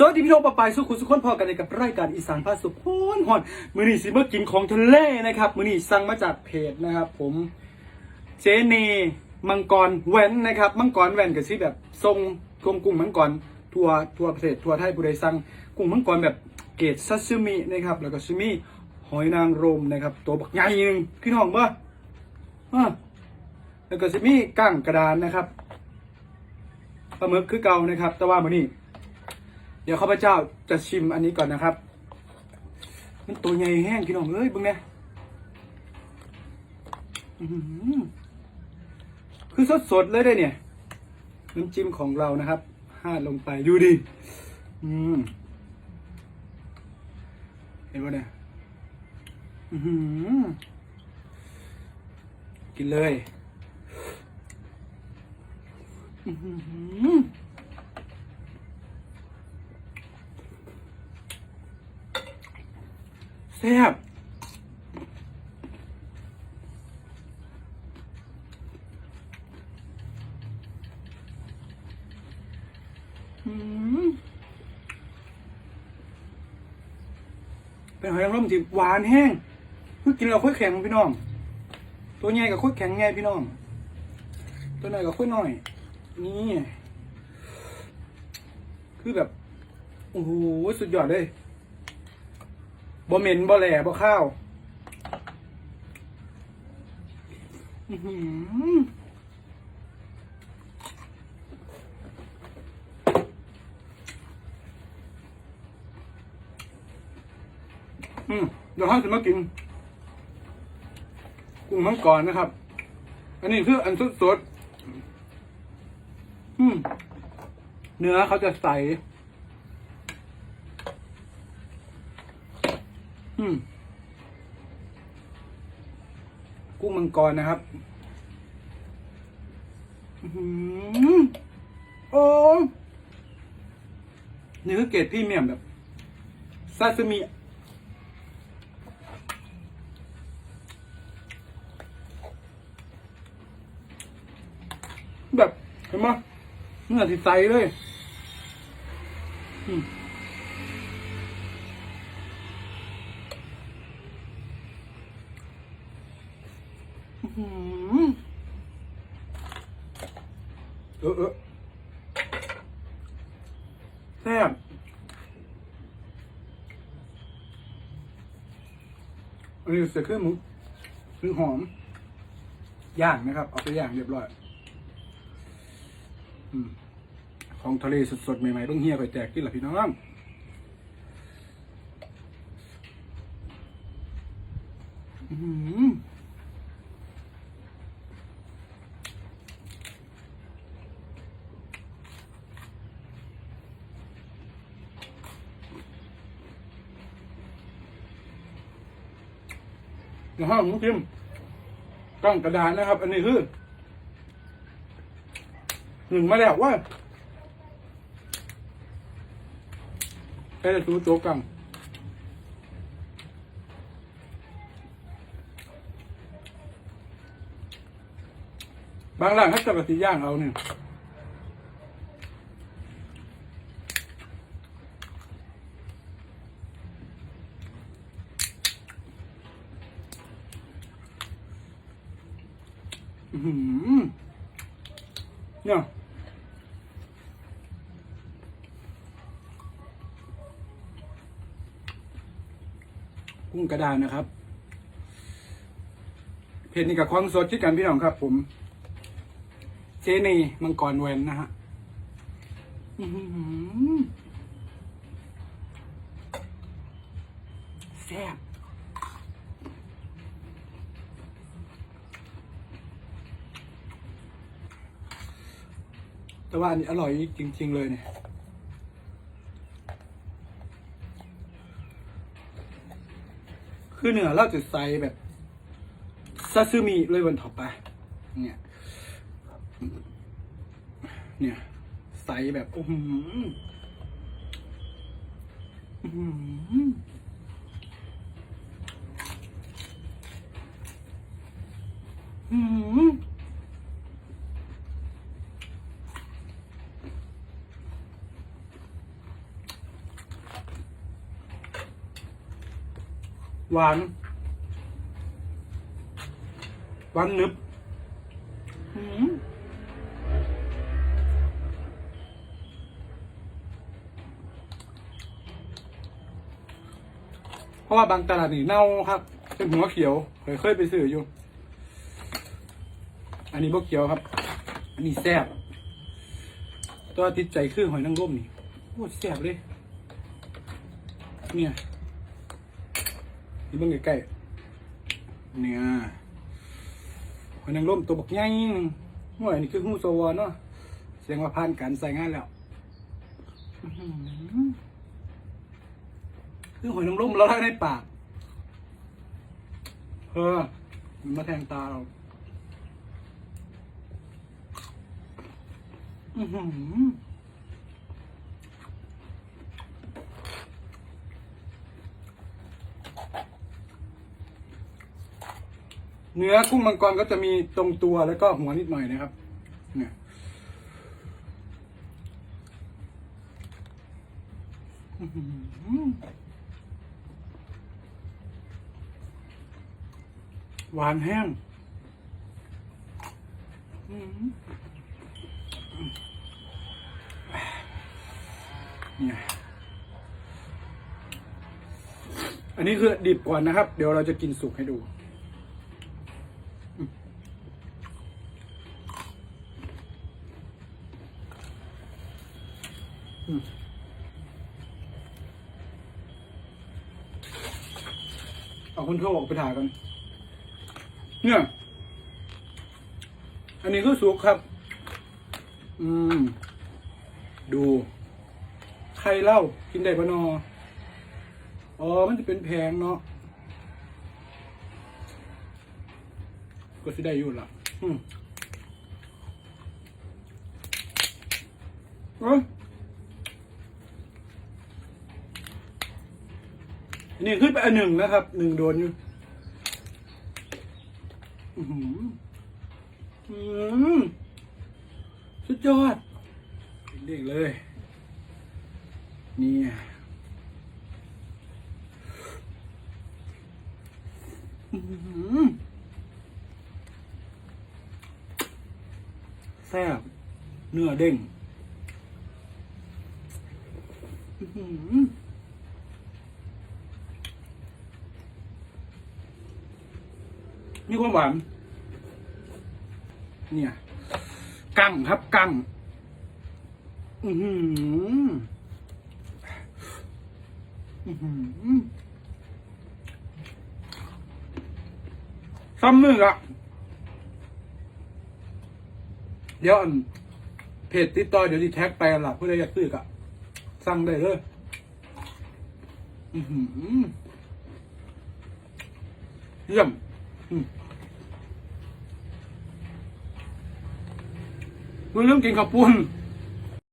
สวัสดีพี่น้องปะปายสุขุมสุขคนพอกันในกับรายการอีสานพาสุขฮอนฮอนมือนี้สิมากินของทะเลนะครับมือนี้สั่งมาจากเพจนะครับ ผมเจเนมังกรแว่นนะครับมังกรแว่นกับที่แบบทรงกลมกุ้งมังกรทัวทัวประเทศทัวไทยบุรีสั่งกุ้งมังกรแบบเกรดซาซิมินะครับแล้วก็ซิมิหอยนางรมนะครับ ตัวบักใหญ่หนึ่งพี่น้องบ่อะแล้วก็ซิมิก้างกระดานนะครับปลาหมึกคือเก่านะครับ แต่ว่ามือนี้เดี๋ยวข้าพเจ้าจะชิมอันนี้ก่อนนะครับ มันตัวใหญ่แห้งพี่น้องเอ้ยบึงเนี่ยคือสดสดๆเลยได้เนี่ยน้ำจิ้มของเรานะครับห้าดลงไปดูดิอืมเห็นปะเนี่ยอือหือกินเลย อื แซ่บอืมเป็นหอยนางรมที่หวานแห้งเพิ่งกินเราค่อยแข็งพี่น้อง ตัวใหญ่กับค่อยแข็งไงพี่น้อง ตัวหน่อยกับค่อยหน่อย นี่ คือแบบ โอ้โห สุดยอดเลย บ่เหม็นบ่แหล่บ่ข้าวอือหืออืมเดี๋ยวห้าจะมากินกุ้งมังกรนะครับ อันนี้คืออันสดสดๆอืมเนื้อเขาจะใส อืมกุ้งมังกรนะครับอื้อหือโอ้นี่คือเกรดพรี่เมียมแบบซาซิมิแบบเห็นไหมเนื้อที่ใสเลย อืม เออเออแซ่บอันนี้เสือเครื่องหมูคือหอม ย่างนะครับ เอาไปย่างเรียบร้อยอของทะเลสดๆ ใหม่ๆต้องเฮียไปแจกกินละพี่น้องอือหือ นะฮะหมูพิมกล้องกระดานนะครับ อันนี้คือหนึ่งมาแล้วว่าแค่สูโจกังบางร้านเขาจะกระติย่างเอาเนี่ย เนี่ยกุ้งกระดานนะครับ เพจนี้กับความสดที่กันพี่น้องครับ ผม เจนีมังกรเวนนะฮะแซ่บ แต่ว่าอันนี้อร่อยจริง ๆ เลยเนี่ยคือเนื้อเราจะใส่แบบซาซิมิเลยบนท็อปไป เนี่ย เนี่ยใส่แบบโอ้โหอื้อหืออื้อ หือหวาน หวานนึบอืมเพราะว่าบางตลาดนี่เน่าครับ เป็นหัวเขียวเคยเคยไปซื้ออยู่ อันนี้พวกเขียวครับ อันนี้แซ่บตัวติดใจคือหอยนางรมนี่โอ้แซ่บเลย เนี่ย นี่เบิ่งใกล้ๆเนี่ยหอยนางรมตัวบักใหญ่หอยนี่คือหูโซวอนเนาะแสดงว่าผ่านการใส่งานแล้วคือหอยนางรมเราได้ในปากเออมันมาแทงตาเราอือหือ เนื้อกุ้งมังกรก็จะมีตรงตัวแล้วก็หัวนิดหน่อยนะครับเนี่ยหวานแห้งเนี่ยอันนี้คือดิบก่อนนะครับ เดี๋ยวเราจะกินสุกให้ดูอืมอืม เอาคุณโทรออกไปถ่ายกัน เนี่ย อันนี้คือสุกครับ อืม ดู ใครเล่า กินได้ปะนอ อ๋อ มันจะเป็นแพงเนาะ ก็สิได้อยู่ละอืม เอ้ย นนี่ขึ้นไปอันหนึ่งนะครับหนึ่งโดนอยู่อือหืออืมสุดยอดเด็กๆเลยเนี่ยอื้อหือแซ่บเนื้อเด้งอื้ มีความหวาน เนี่ยกั้งครับกั้งอือหืออือหือซ้ำมืออะเดี๋ยวอันเพจติดต่อเดี๋ยวที่แท็กไปอันหลักเพื่ออยากซื้ออะสั่งได้เลยอือหือเยี่ยม มคุณลืมกินข้าวปุ้น